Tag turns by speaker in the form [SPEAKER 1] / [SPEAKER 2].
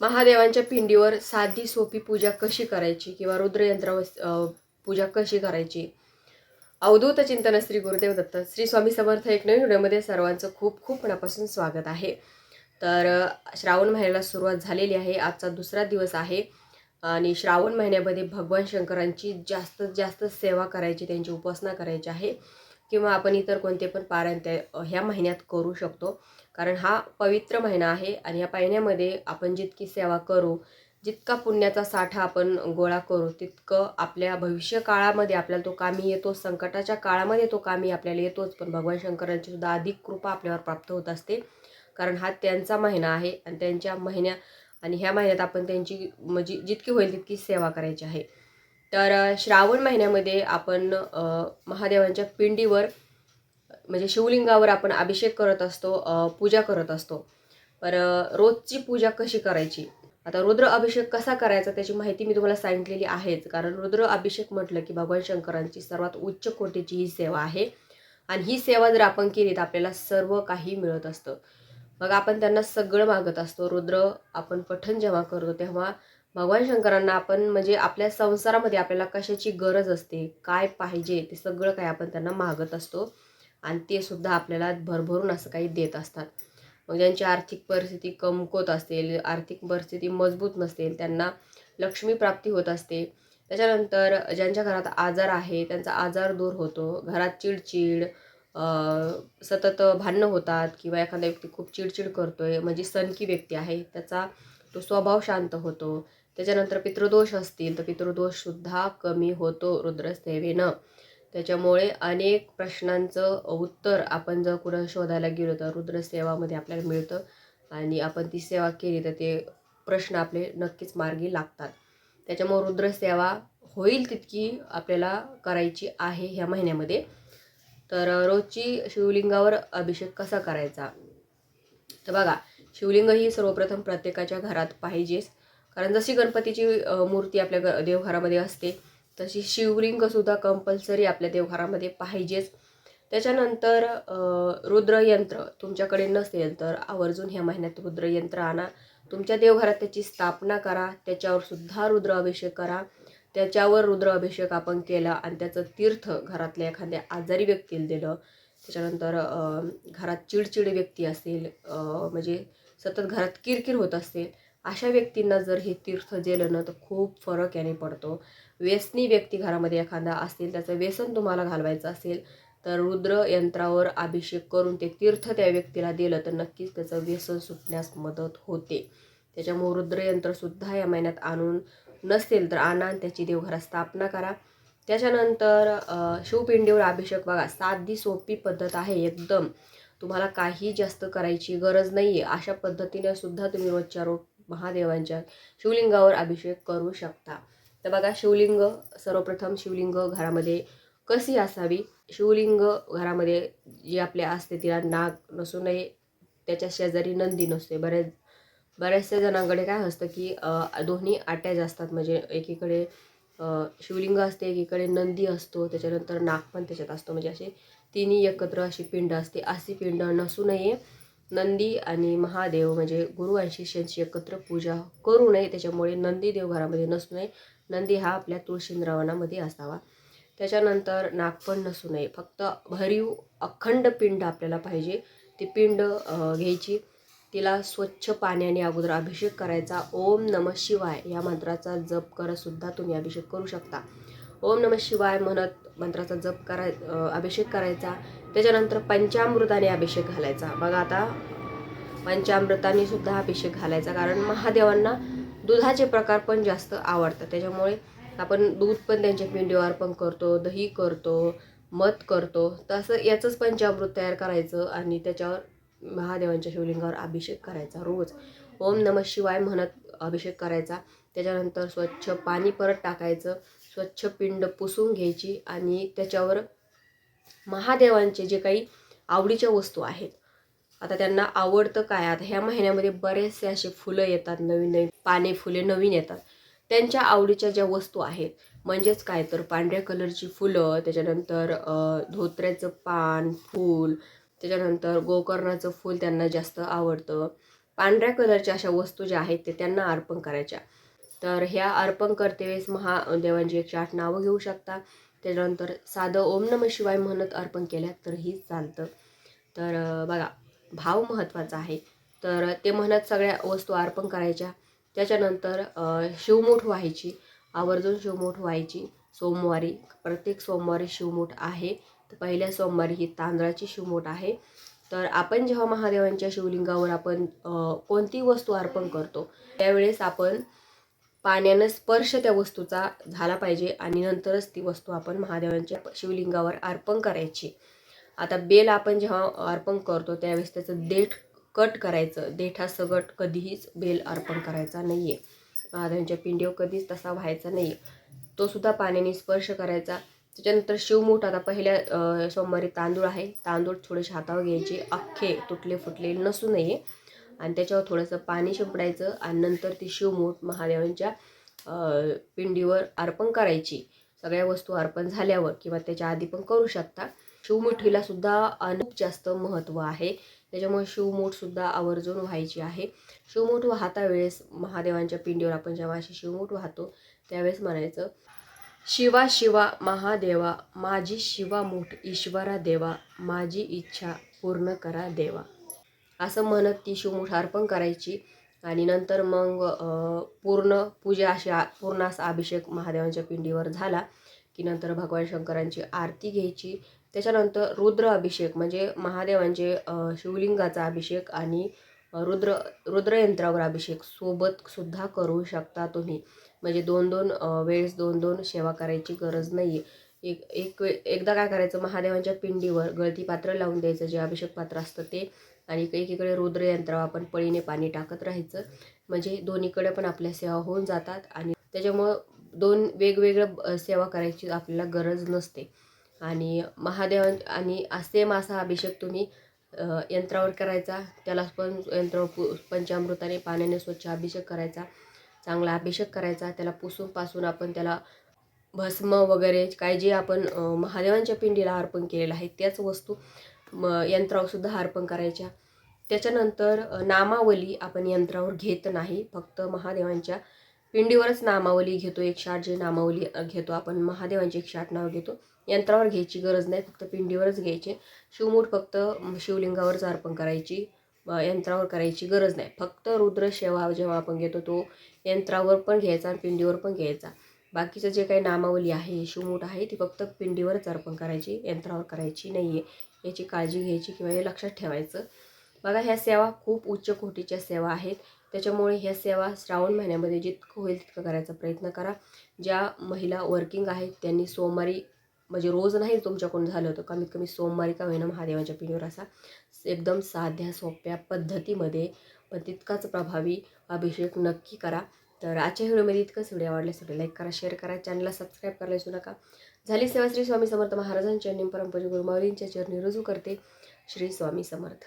[SPEAKER 1] महादेवांच्या पिंडीवर साधी सोपी पूजा कशी करायची किंवा रुद्रयंत्रावर पूजा कशी करायची? अवधूत चिंतन श्री गुरुदेव दत्त श्री स्वामी समर्थ एक नवीन व्हिडिओमध्ये सर्वांचं खूप खूप मनापासून स्वागत आहे. तर श्रावण महिन्याला सुरुवात झालेली आहे. आजचा दुसरा दिवस आहे. आणि श्रावण महिन्यामध्ये भगवान शंकरांची जास्तीत जास्त सेवा करायची त्यांची उपासना करायची आहे. किंवा आपण इतर कोणते पण पारायण त्या ह्या महिन्यात करू शकतो. कारण हा पवित्र महिना आहे आणि या महिन्यामध्ये आपण जितकी सेवा करू जितका पुण्याचा साठा आपण गोळा करू तितकं आपल्या भविष्य काळामध्ये आपल्याला तो कामी येतो संकटाच्या काळामध्ये तो कामी आपल्याला येतोच. पण भगवान शंकरांची सुद्धा अधिक कृपा आपल्यावर प्राप्त होत असते. कारण हा त्यांचा महिना आहे आणि त्यांच्या महिन्या आणि ह्या महिन्यात आपण त्यांची म्हणजे जितकी होईल तितकी सेवा करायची आहे. तर श्रावण महिन्यामध्ये आपण महादेवांच्या पिंडीवर म्हणजे शिवलिंगावर आपण अभिषेक करत असतो पूजा करत असतो. पर रोजची पूजा कशी करायची? आता रुद्र अभिषेक कसा करायचा त्याची माहिती मी तुम्हाला सांगितलेली आहेच. कारण रुद्र अभिषेक म्हटलं की भगवान शंकरांची सर्वात उच्च कोटीची ही सेवा आहे. आणि ही सेवा जर आपण केली तर आपल्याला सर्व काही मिळत असतं. मग आपण त्यांना सगळं मागत असतो. रुद्र आपण पठण जेव्हा करतो तेव्हा भगवान शंकरांना आपण म्हणजे आपल्या संसारामध्ये आपल्याला कशाची गरज असते काय पाहिजे ते सगळं काही आपण त्यांना मागत असतो. आणि ते सुद्धा आपल्याला भरभरून असं काही देत असतात. मग ज्यांची आर्थिक परिस्थिती कमकुवत असेल आर्थिक परिस्थिती मजबूत नसेल त्यांना लक्ष्मी प्राप्ती होत असते. त्याच्यानंतर ज्यांच्या घरात आजार आहे त्यांचा आजार दूर होतो. घरात चिडचिड सतत भांडणं होतात किंवा एखादा व्यक्ती खूप चिडचिड करतो आहे म्हणजे सनकी व्यक्ती आहे त्याचा तो स्वभाव शांत होतो. त्याच्यानंतर पितृदोष असतील तर पितृदोषसुद्धा कमी होतो रुद्रसेवेनं. त्याच्यामुळे अनेक प्रश्नांचं उत्तर आपण जर कुठं शोधायला गेलो तर रुद्रसेवामध्ये आपल्याला मिळतं आणि आपण ती सेवा केली तर ते प्रश्न आपले नक्कीच मार्गी लागतात. त्याच्यामुळे रुद्रसेवा होईल तितकी आपल्याला करायची आहे ह्या महिन्यामध्ये. तर रोजची शिवलिंगावर अभिषेक कसा करायचा? तर बघा शिवलिंग ही सर्वप्रथम प्रत्येकाच्या घरात पाहिजेच. कारण जशी गणपतीची मूर्ती आपल्या ग देवघरामध्ये असते तशी शिवलिंगसुद्धा कंपल्सरी आपल्या देवघरामध्ये पाहिजेच. त्याच्यानंतर रुद्रयंत्र तुमच्याकडे नसेल तर आवर्जून ह्या महिन्यात रुद्रयंत्र आणा. तुमच्या देवघरात त्याची स्थापना करा त्याच्यावर सुद्धा रुद्र अभिषेक करा. त्याच्यावर रुद्र अभिषेक आपण केला आणि त्याचं तीर्थ घरातल्या एखाद्या आजारी व्यक्तीला दिलं. त्याच्यानंतर घरात चिडचिड व्यक्ती असेल म्हणजे सतत घरात किरकिर होत असेल अशा व्यक्तींना जर हे तीर्थ जेलं ना तर खूप फरक याने पडतो. व्यसनी व्यक्ती घरामध्ये एखादा असेल त्याचं व्यसन तुम्हाला घालवायचं असेल तर रुद्र यंत्रावर अभिषेक करून ते तीर्थ त्या व्यक्तीला दिलं तर नक्कीच त्याचं व्यसन सुटण्यास मदत होते. त्याच्यामुळे रुद्रयंत्रसुद्धा या महिन्यात आणून नसेल तर आणा त्याची देवघरात स्थापना करा. त्याच्यानंतर शिवपिंडीवर अभिषेक बघा साधी सोपी पद्धत आहे एकदम. तुम्हाला काही जास्त करायची गरज नाही आहे अशा पद्धतीने सुद्धा तुम्ही रोजच्या रोज महादेवांच्या शिवलिंगावर अभिषेक करू शकता. तर बघा शिवलिंग सर्वप्रथम शिवलिंग घरामध्ये कशी असावी? शिवलिंग घरामध्ये जी आपल्या असते तिला नाग नसू नये त्याच्या शेजारी नंदी नसते. बऱ्याच बऱ्याचशा जणांकडे काय असतं की दोन्ही अटॅच असतात. म्हणजे एकीकडे शिवलिंग असते एकीकडे नंदी असतो त्याच्यानंतर नाग पण त्याच्यात असतो. म्हणजे असे तिन्ही एकत्र अशी पिंड असते. अशी पिंड नसू नये. नंदी आणि महादेव म्हणजे गुरु आणि शिष्यांची एकत्र पूजा करू नये. त्याच्यामुळे नंदी देव घरामध्ये नसू नये. नंदी हा आपल्या तुळशींद्रावणामध्ये असावा. त्याच्यानंतर नागपण नसू नये. फक्त भरीव अखंड पिंड आपल्याला पाहिजे. ती पिंड घ्यायची. तिला स्वच्छ पाण्याने अगोदर अभिषेक करायचा. ओम नम शिवाय या मंत्राचा जप करत सुद्धा तुम्ही अभिषेक करू शकता. ओम नम शिवाय म्हणत मंत्राचा जप कराय अभिषेक करायचा. त्याच्यानंतर पंचामृताने अभिषेक घालायचा. बघा आता पंचामृताने सुद्धा अभिषेक घालायचा. कारण महादेवांना दुधाचे प्रकार पण जास्त आवडतात. त्याच्यामुळे आपण दूध पण त्यांच्या पिंडीवर अर्पण करतो दही करतो मध करतो. तसं याचंच पंचामृत तयार करायचं आणि त्याच्यावर महादेवांच्या शिवलिंगावर अभिषेक करायचा रोज. ओम नमः शिवाय म्हणत अभिषेक करायचा. त्याच्यानंतर स्वच्छ पाणी परत टाकायचं. स्वच्छ पिंड पुसून घ्यायची आणि त्याच्यावर महादेवांचे जे काही आवडीच्या वस्तू आहेत आता त्यांना आवडतं काय? आता ह्या महिन्यामध्ये बरेचसे असे फुलं येतात नवीन नवीन पाने फुले नवीन येतात. त्यांच्या आवडीच्या ज्या वस्तू आहेत म्हणजेच काय? तर पांढऱ्या कलरची फुलं त्याच्यानंतर धोत्र्याचं पान फूल त्याच्यानंतर गोकर्णाचं फूल त्यांना जास्त आवडतं. पांढऱ्या कलरच्या अशा वस्तू ज्या आहेत ते त्यांना अर्पण करायच्या. तर ह्या अर्पण करते वेळेस महादेवांची एकशे आठ नावं घेऊ शकता. त्याच्यानंतर साधं ओम नम शिवाय म्हणत अर्पण केल्या तरीही चालतं तर बघा भाव महत्त्वाचा आहे. तर ते म्हणत सगळ्या वस्तू अर्पण करायच्या. त्याच्यानंतर शिवमूठ व्हायची. आवर्जून शिवमूठ व्हायची. सोमवारी प्रत्येक सोमवारी शिवमूठ आहे. तर पहिल्या सोमवारी ही तांदळाची शिवमूठ आहे. तर आपण जेव्हा महादेवांच्या शिवलिंगावर आपण कोणती वस्तू अर्पण करतो त्यावेळेस आपण पाण्यानं स्पर्श त्या वस्तूचा झाला पाहिजे आणि नंतरच ती वस्तू आपण महादेवांच्या शिवलिंगावर अर्पण करायची. आता बेल आपण जेव्हा अर्पण करतो त्यावेळेस त्याचं देठ कट करायचं. देठासगट कधीहीच बेल अर्पण करायचा नाही आहे महादेवांच्या पिंडीवर कधीच तसा व्हायचा नाही तो सुद्धा पाण्याने स्पर्श करायचा. त्याच्यानंतर शिवमूठ आता पहिल्या सोमवारी तांदूळ आहे. तांदूळ थोडेसे हातावर घ्यायचे. अख्खे तुटले फुटले नसू नये. आणि त्याच्यावर थोडंसं पाणी शिंपडायचं आणि नंतर ती शिवमूठ महादेवांच्या पिंडीवर अर्पण करायची. सगळ्या वस्तू अर्पण झाल्यावर किंवा त्याच्या आधी पण करू शकता. शिवमुठीला सुद्धा अनेक जास्त महत्त्व आहे. त्याच्यामुळे शिवमूठ सुद्धा आवर्जून व्हायची आहे. शिवमूठ वाहता वेळेस महादेवांच्या पिंडीवर आपण जेव्हा अशी शिवमूठ वाहतो त्यावेळेस म्हणायचं शिवा शिवा महादेवा माझी शिवा मूठ ईश्वरा देवा माझी इच्छा पूर्ण करा देवा. असं म्हणत ती शिवमुठ अर्पण करायची. आणि नंतर मग पूर्ण पूजा अशी पूर्ण असा अभिषेक महादेवांच्या पिंडीवर झाला की नंतर भगवान शंकरांची आरती घ्यायची. त्याच्यानंतर रुद्र अभिषेक म्हणजे महादेवांचे शिवलिंगाचा अभिषेक आणि रुद्र रुद्रयंत्रावर अभिषेक सोबत सुद्धा करू शकता तुम्ही. म्हणजे दोन दोन वेळेस दोन दोन सेवा करायची गरज नाही आहे एक एक वे एकदा काय करायचं महादेवांच्या पिंडीवर गळती पात्र लावून द्यायचं जे अभिषेक पात्र असतं ते. आणि एकीकडे रुद्रयंत्रावर आपण पळीने पाणी टाकत राहायचं. म्हणजे दोन्हीकडे पण आपल्या सेवा होऊन जातात आणि त्याच्यामुळं दोन वेगवेगळं सेवा करायची आपल्याला गरज नसते. आणि महादेव आणि सेम असा अभिषेक तुम्ही यंत्रावर करायचा. त्याला पण यंत्रावर पु पंचामृताने पाण्याने स्वच्छ अभिषेक करायचा. चांगला अभिषेक करायचा. त्याला पुसून पासून आपण त्याला भस्म वगैरे काय जे आपण महादेवांच्या पिंडीला अर्पण केलेलं आहे त्याच वस्तू म यंत्रावरसुद्धा अर्पण करायच्या. त्याच्यानंतर नामावली आपण यंत्रावर घेत नाही फक्त महादेवांच्या पिंडीवरच नामावली घेतो एकशे आठ जे नामावली घेतो आपण महादेवांची एकशे आठ नाव घेतो. यंत्रावर घ्यायची गरज नाही फक्त पिंडीवरच घ्यायचे. शिवमूठ फक्त शिवलिंगावरच अर्पण करायची यंत्रावर करायची गरज नाही. फक्त रुद्र सेवा जेव्हा आपण घेतो तो यंत्रावर पण घ्यायचा आणि पिंडीवर पण घ्यायचा. बाकीचं जे काही नामावली आहे शिवमूठ आहे ती फक्त पिंडीवरच अर्पण करायची यंत्रावर करायची नाही आहे याची काळजी घ्यायची किंवा हे लक्षात ठेवायचं. बघा ह्या सेवा खूप उच्च कोटीच्या सेवा आहेत. त्याच्यामुळे ह्या सेवा श्रावण महिन्यामध्ये जितकं होईल तितकं करायचा प्रयत्न करा. ज्या महिला वर्किंग आहेत त्यांनी सोमवारी म्हणजे रोज नाही तुमच्याकडून झालं होतं कमीत कमी सोमवारी का होईना महादेवाच्या पिढीवर असा एकदम साध्या सोप्या पद्धतीमध्ये पण तितकाच प्रभावी अभिषेक नक्की करा. तर आजच्या व्हिडिओमध्ये इतकंच. व्हिडिओ आवडल्यासाठी लाईक करा शेअर करा चॅनलला सबस्क्राईब करायला विसरू नका. झाली सेवा श्री स्वामी समर्थ महाराजांच्या निम परमपूज्य गुरुमावलींच्या चरणी. रुजू करते श्री स्वामी समर्थ.